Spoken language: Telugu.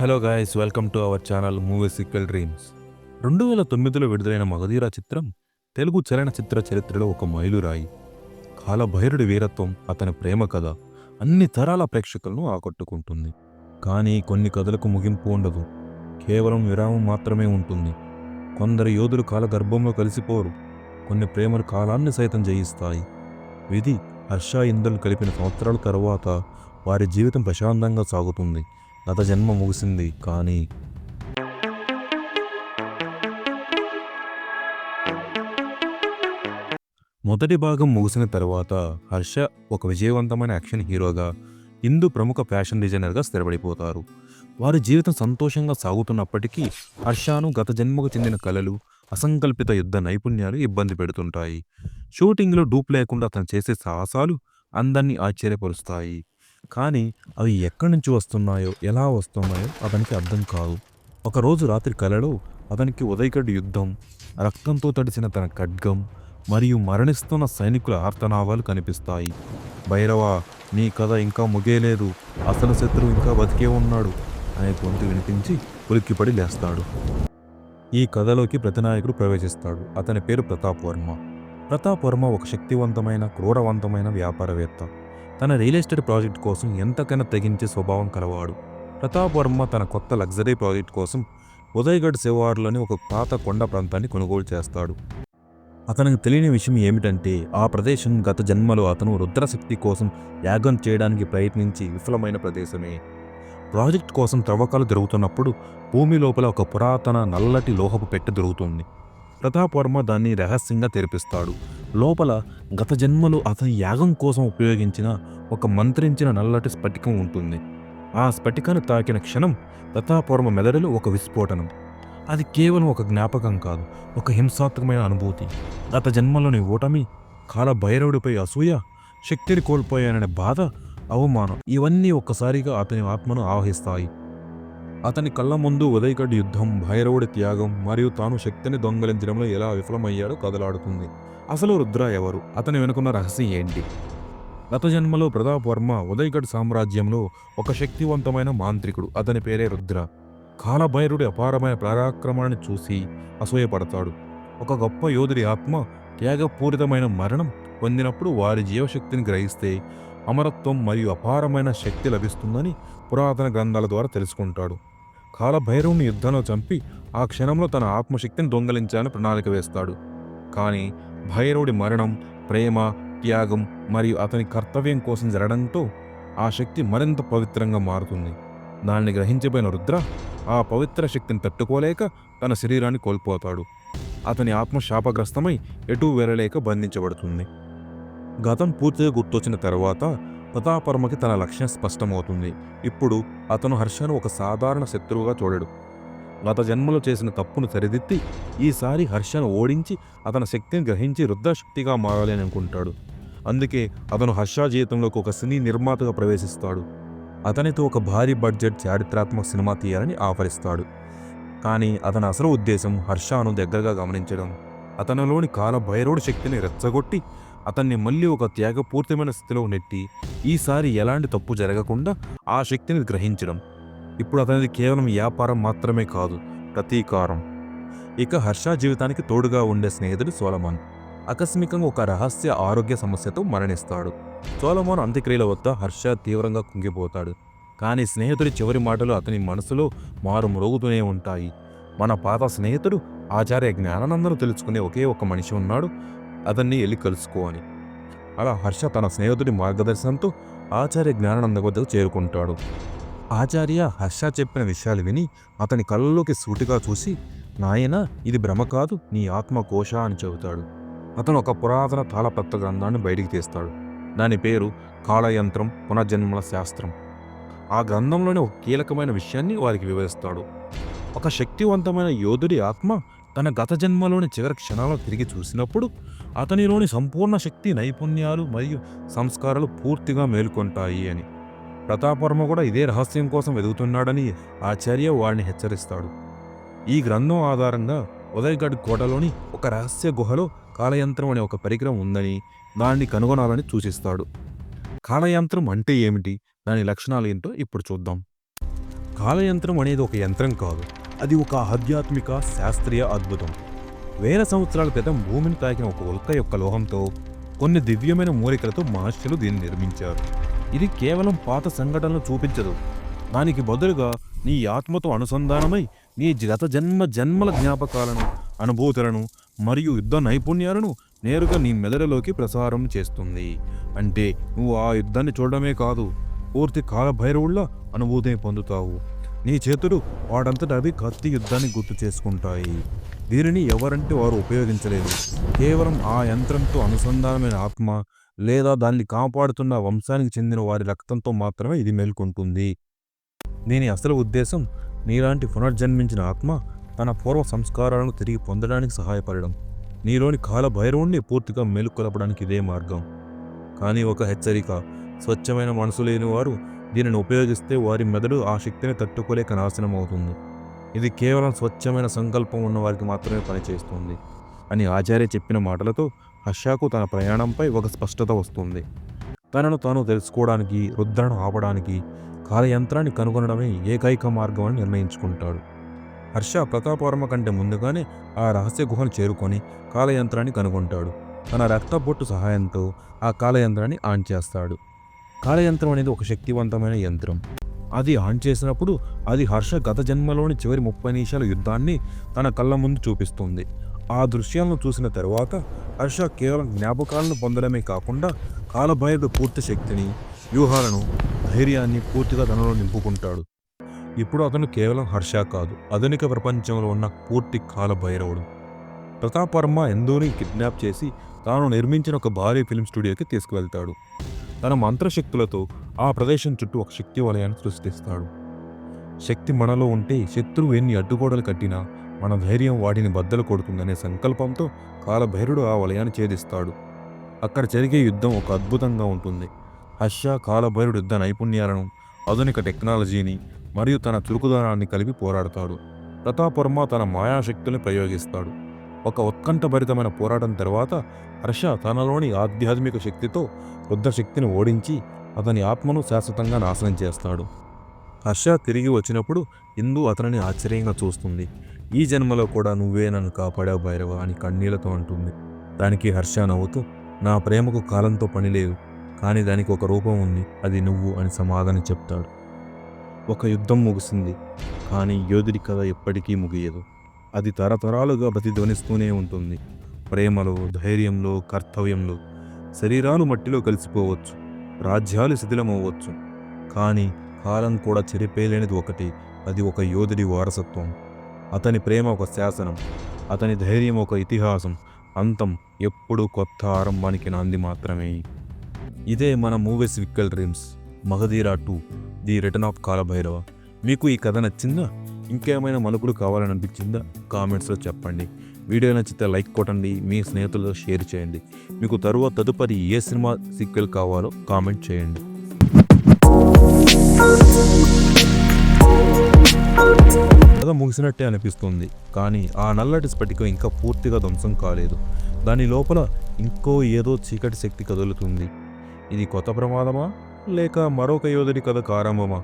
Hello guys welcome to our channel movie sequel dreams రెండు వేల తొమ్మిదిలో విడుదలైన మగధీరా చిత్రం తెలుగు చలనచిత్ర చరిత్రలో ఒక మైలురాయి. కాలభైరుడి వీరత్వం అతని ప్రేమ కథ అన్ని తరాల ప్రేక్షకులను ఆకట్టుకుంటుంది. కానీ కొన్ని కథలకు ముగింపు ఉండదు. కేవలం విరామం మాత్రమే ఉంటుంది. కొందరు యోధులు కాల గర్భంలో కలిసిపోరు. కొన్ని ప్రేమలు కాలాన్ని సైతం జయిస్తాయి. విధి హర్ష ఇంద్రులు కలిపిన సంవత్సరాల తరువాత వారి జీవితం ప్రశాంతంగా సాగుతుంది. గత జన్మ ముగిసింది కానీ మొదటి భాగం ముగిసిన తర్వాత హర్ష ఒక విజయవంతమైన యాక్షన్ హీరోగా హిందూ ప్రముఖ ఫ్యాషన్ డిజైనర్గా స్థిరపడిపోతారు. వారి జీవితం సంతోషంగా సాగుతున్నప్పటికీ హర్షను గత జన్మకు చెందిన కళలు అసంకల్పిత యుద్ధ నైపుణ్యాలు ఇబ్బంది పెడుతుంటాయి. షూటింగ్లో డూప్ లేకుండా అతను చేసే సాహసాలు అందరినీ ఆశ్చర్యపరుస్తాయి. కానీ అవి ఎక్కడి నుంచి వస్తున్నాయో ఎలా వస్తున్నాయో అతనికి అర్థం కాదు. ఒకరోజు రాత్రి కలలో అతనికి ఉదయగడ్డ యుద్ధం రక్తంతో తడిసిన తన ఖడ్గం మరియు మరణిస్తున్న సైనికుల ఆర్తనావాలు కనిపిస్తాయి. భైరవ నీ కథ ఇంకా ముగేలేదు అసలు శత్రువు ఇంకా బతికే ఉన్నాడు అనే గొంతు వినిపించి ఉలిక్కిపడి లేస్తాడు. ఈ కథలోకి ప్రతినాయకుడు ప్రవేశిస్తాడు. అతని పేరు ప్రతాప్ వర్మ. ప్రతాప్ వర్మ ఒక శక్తివంతమైన క్రూరవంతమైన వ్యాపారవేత్త. తన రియల్ ఎస్టేట్ ప్రాజెక్ట్ కోసం ఎంతకైనా తెగించే స్వభావం కలవాడు. ప్రతాప్ వర్మ తన కొత్త లగ్జరీ ప్రాజెక్ట్ కోసం ఉదయగఢ్ శివారులోని ఒక పాత కొండ ప్రాంతాన్ని కొనుగోలు చేస్తాడు. అతనికి తెలియని విషయం ఏమిటంటే ఆ ప్రదేశం గత జన్మలో అతను రుద్రశక్తి కోసం యాగం చేయడానికి ప్రయత్నించి విఫలమైన ప్రదేశమే. ప్రాజెక్ట్ కోసం త్రవ్వకాలు జరుగుతున్నప్పుడు భూమి లోపల ఒక పురాతన నల్లటి లోహపు పెట్టె దొరుకుతుంది. ప్రతాప్ వర్మ దాన్ని రహస్యంగా తెరిపిస్తాడు. లోపల గత జన్మలో అతని యాగం కోసం ఉపయోగించిన ఒక మంత్రించిన నల్లటి స్ఫటికం ఉంటుంది. ఆ స్ఫటికాన్ని తాకిన క్షణం ప్రతాప్ వర్మ మెదడులో ఒక విస్ఫోటనం. అది కేవలం ఒక జ్ఞాపకం కాదు ఒక హింసాత్మకమైన అనుభూతి. గత జన్మలోని ఓటమి కాల భైరవుడిపై అసూయ శక్తిని కోల్పోయాననే బాధ అవమానం ఇవన్నీ ఒక్కసారిగా అతని ఆత్మను ఆవహిస్తాయి. అతని కళ్ళ ముందు ఉదయగడ్ యుద్ధం భైరవుడి త్యాగం మరియు తాను శక్తిని దొంగలించడంలో ఎలా విఫలమయ్యాడో కదలాడుతుంది. అసలు రుద్ర ఎవరు? అతని వెనుకున్న రహస్యం ఏంటి? గత జన్మలో ప్రతాప్ వర్మ ఉదయగఢ్ సామ్రాజ్యంలో ఒక శక్తివంతమైన మాంత్రికుడు. అతని పేరే రుద్ర. కాలభైరుడి అపారమైన పరాక్రమాన్ని చూసి అసూయపడతాడు. ఒక గొప్ప యోధుడి ఆత్మ త్యాగపూరితమైన మరణం పొందినప్పుడు వారి జీవశక్తిని గ్రహిస్తే అమరత్వం మరియు అపారమైన శక్తి లభిస్తుందని పురాతన గ్రంథాల ద్వారా తెలుసుకుంటాడు. కాలభైరవుని యుద్ధంలో చంపి ఆ క్షణంలో తన ఆత్మశక్తిని దొంగలించాలని ప్రణాళిక వేస్తాడు. కానీ భైరవుడి మరణం ప్రేమ త్యాగం మరియు అతని కర్తవ్యం కోసం జరగడంతో ఆ శక్తి మరింత పవిత్రంగా మారుతుంది. దాన్ని గ్రహించబోయిన రుద్ర ఆ పవిత్ర శక్తిని తట్టుకోలేక తన శరీరాన్ని కోల్పోతాడు. అతని ఆత్మ శాపగ్రస్తమై ఎటూ వెరలేక బంధించబడుతుంది. గతం పూర్తిగా గుర్తొచ్చిన తర్వాత ప్రతాపరమకి తన లక్ష్యం స్పష్టమవుతుంది. ఇప్పుడు అతను హర్షను ఒక సాధారణ శత్రువుగా చూడడు. గత జన్మలో చేసిన తప్పును సరిదిద్ది ఈసారి హర్షను ఓడించి అతని శక్తిని గ్రహించి రుద్రశక్తిగా మారాలి అని అనుకుంటాడు. అందుకే అతను హర్ష జీవితంలోకి ఒక సినీ నిర్మాతగా ప్రవేశిస్తాడు. అతనితో ఒక భారీ బడ్జెట్ చారిత్రాత్మక సినిమా తీయాలని ఆఫరిస్తాడు. కానీ అతని అసలు ఉద్దేశం హర్షను దగ్గరగా గమనించడం. అతనిలోని కాల భైరవుడి శక్తిని రెచ్చగొట్టి అతన్ని మళ్ళీ ఒక త్యాగపూర్తమైన స్థితిలో నెట్టి ఈసారి ఎలాంటి తప్పు జరగకుండా ఆ శక్తిని గ్రహించడం. ఇప్పుడు అతనిది కేవలం వ్యాపారం మాత్రమే కాదు ప్రతీకారం. ఇక హర్ష జీవితానికి తోడుగా ఉండే స్నేహితుడు సోలమాన్. ఆకస్మికంగా ఒక రహస్య ఆరోగ్య సమస్యతో మరణిస్తాడు. సోలమాన్ అంత్యక్రియల వద్ద హర్ష తీవ్రంగా కుంగిపోతాడు. కానీ స్నేహితుడి చివరి మాటలు అతని మనసులో మారు మ్రోగుతూనే ఉంటాయి. మన పాత స్నేహితుడు ఆచార్య జ్ఞానానందను తెలుసుకునే ఒకే ఒక మనిషి ఉన్నాడు. అతన్ని వెళ్ళి కలుసుకో అని అలా హర్ష తన స్నేహితుడి మార్గదర్శనంతో ఆచార్య జ్ఞానానంద వద్దకు చేరుకుంటాడు ఆచార్య హర్ష చెప్పిన విషయాలు విని అతని కళ్ళలోకి సూటిగా చూసి నాయన ఇది భ్రమ కాదు నీ ఆత్మ కోశ అని చెబుతాడు అతను ఒక పురాతన తాళపత్ర గ్రంథాన్ని బయటికి తీస్తాడు దాని పేరు కాళయంత్రం పునర్జన్మల శాస్త్రం ఆ గ్రంథంలోని ఒక కీలకమైన విషయాన్ని వారికి వివరిస్తాడు ఒక శక్తివంతమైన యోధుడి ఆత్మ తన గత జన్మలోని చివరి క్షణాలను తిరిగి చూసినప్పుడు అతనిలోని సంపూర్ణ శక్తి నైపుణ్యాలు మరియు సంస్కారాలు పూర్తిగా మేల్కొంటాయి అని. ప్రతాపవర్మ కూడా ఇదే రహస్యం కోసం వెతుకుతున్నాడని ఆచార్య వాడిని హెచ్చరిస్తాడు. ఈ గ్రంథం ఆధారంగా ఉదయగఢ్ కోటలోని ఒక రహస్య గుహలో కాలయంత్రం అనే ఒక పరికరం ఉందని దాన్ని కనుగొనాలని సూచిస్తాడు. కాలయంత్రం అంటే ఏమిటి? దాని లక్షణాలు ఏంటో ఇప్పుడు చూద్దాం. కాలయంత్రం అనేది ఒక యంత్రం కాదు. అది ఒక ఆధ్యాత్మిక శాస్త్రీయ అద్భుతం. వేల సంవత్సరాల క్రితం భూమిని తాకిన ఒక ఉల్క యొక్క లోహంతో కొన్ని దివ్యమైన మూలికలతో మహర్షులు దీన్ని నిర్మించారు. ఇది కేవలం పాత సంఘటనలు చూపించదు. దానికి బదులుగా నీ ఆత్మతో అనుసంధానమై నీ గత జన్మ జన్మల జ్ఞాపకాలను అనుభూతులను మరియు యుద్ధ నైపుణ్యాలను నేరుగా నీ మెదడులోకి ప్రసారం చేస్తుంది. అంటే నువ్వు ఆ యుద్ధాన్ని చూడడమే కాదు పూర్తి కాలభైరవుళ్ళ అనుభూతిని పొందుతావు. నీ చేతులు వాడంతట అవి కత్తి యుద్ధాన్ని గుర్తు చేసుకుంటాయి. దీనిని ఎవరంటే వారు ఉపయోగించలేదు. కేవలం ఆ యంత్రంతో అనుసంధానమైన ఆత్మ లేదా దాన్ని కాపాడుతున్న వంశానికి చెందిన వారి రక్తంతో మాత్రమే ఇది మేల్కొంటుంది. దీని అసలు ఉద్దేశం నీలాంటి పునర్జన్మించిన ఆత్మ తన పూర్వ సంస్కారాలను తిరిగి పొందడానికి సహాయపడడం. నీలోని కాల భైరవుణ్ణి పూర్తిగా మేలుకొలపడానికి ఇదే మార్గం. కానీ ఒక హెచ్చరిక స్వచ్ఛమైన మనసు లేని వారు దీనిని ఉపయోగిస్తే వారి మెదడు ఆ శక్తిని తట్టుకోలేక నాశనం అవుతుంది ఇది కేవలం స్వచ్ఛమైన సంకల్పం ఉన్న వారికి మాత్రమే పనిచేస్తుంది అని ఆచార్య చెప్పిన మాటలతో హర్షాకు తన ప్రయాణంపై ఒక స్పష్టత వస్తుంది. తనను తాను తెలుసుకోవడానికి రుద్రను ఆపడానికి కాలయంత్రాన్ని కనుగొనడమే ఏకైక మార్గం అని నిర్ణయించుకుంటాడు. హర్ష ప్రతాపవర్మ కంటే ముందుగానే ఆ రహస్య గుహను చేరుకొని కాలయంత్రాన్ని కనుగొంటాడు. తన రక్తబొట్టు సహాయంతో ఆ కాలయంత్రాన్ని ఆన్ చేస్తాడు. కాలయంత్రం అనేది ఒక శక్తివంతమైన యంత్రం. అది ఆన్ చేసినప్పుడు అది హర్ష గత జన్మలోని చివరి ముప్పై నిమిషాల యుద్ధాన్ని తన కళ్ళ ముందు చూపిస్తుంది. ఆ దృశ్యాలను చూసిన తరువాత హర్ష కేవలం జ్ఞాపకాలను పొందడమే కాకుండా కాలభైరవ పూర్తి శక్తిని వ్యూహాలను ధైర్యాన్ని పూర్తిగా తనలో నింపుకుంటాడు. ఇప్పుడు అతను కేవలం హర్ష కాదు ఆధునిక ప్రపంచంలో ఉన్న పూర్తి కాలభైరవుడు. ప్రతాపర్మ ఎందోని కిడ్నాప్ చేసి తాను నిర్మించిన ఒక భారీ ఫిల్మ్ స్టూడియోకి తీసుకువెళ్తాడు. తన మంత్రశక్తులతో ఆ ప్రదేశం చుట్టూ ఒక శక్తి వలయాన్ని సృష్టిస్తాడు. శక్తి మనలో ఉంటే శత్రువు ఎన్ని అడ్డుగోడలు కట్టినా మన ధైర్యం వాటిని బద్దలు కొడుతుందనే సంకల్పంతో కాలభైరుడు ఆ వలయాన్ని ఛేదిస్తాడు. అక్కడ జరిగే యుద్ధం ఒక అద్భుతంగా ఉంటుంది. హర్ష కాలభైరుడు యుద్ధ నైపుణ్యాలను ఆధునిక టెక్నాలజీని మరియు తన చురుకుదనాన్ని కలిపి పోరాడతాడు. ప్రతాపర్మ తన మాయాశక్తుల్ని ప్రయోగిస్తాడు. ఒక ఉత్కంఠభరితమైన పోరాటం తర్వాత హర్ష తనలోని ఆధ్యాత్మిక శక్తితో రుద్రశక్తిని ఓడించి అతని ఆత్మను శాశ్వతంగా నాశనం చేస్తాడు. హర్ష తిరిగి వచ్చినప్పుడు ఇందు అతనిని ఆశ్చర్యంగా చూస్తుంది. ఈ జన్మలో కూడా నువ్వే నన్ను కాపాడావు భైరవ అని కన్నీళ్ళతో అంటుంది. దానికి హర్ష నవ్వుతూ నా ప్రేమకు కాలంతో పని లేదు కానీ దానికి ఒక రూపం ఉంది అది నువ్వు అని సమాధానం చెప్తాడు. ఒక యుద్ధం ముగిసింది కానీ యోధుడి కథ ఎప్పటికీ ముగియదు. అది తరతరాలుగా ప్రతిధ్వనిస్తూనే ఉంటుంది. ప్రేమలో ధైర్యంలో కర్తవ్యంలో శరీరాలు మట్టిలో కలిసిపోవచ్చు. రాజ్యాలు శిథిలమవ్వచ్చు. కానీ కాలం కూడా చెరిపేయలేనిది ఒకటి అది ఒక యోధుడి వారసత్వం. అతని ప్రేమ ఒక శాసనం అతని ధైర్యం ఒక ఇతిహాసం అంతం ఎప్పుడూ కొత్త ఆరంభానికి నాంది మాత్రమే. ఇదే మన movies sequel dreams Magadheera two the return of Kalabhairava. మీకు ఈ కథ నచ్చిందా? ఇంకేమైనా మలుపులు కావాలని అనిపించిందా కామెంట్స్లో చెప్పండి. వీడియో నచ్చితే లైక్ కొట్టండి మీ స్నేహితులతో షేర్ చేయండి. మీకు తరువాత తదుపరి ఏ సినిమా సీక్వెల్ కావాలో కామెంట్ చేయండి. కథ ముగిసినట్టే అనిపిస్తుంది కానీ ఆ నల్లటి స్ఫటికం ఇంకా పూర్తిగా ధ్వంసం కాలేదు. దాని లోపల ఇంకో ఏదో చీకటి శక్తి కదులుతుంది. ఇది కొత్త ప్రమాదమా లేక మరొక యోధుడి కథ ఆరంభమా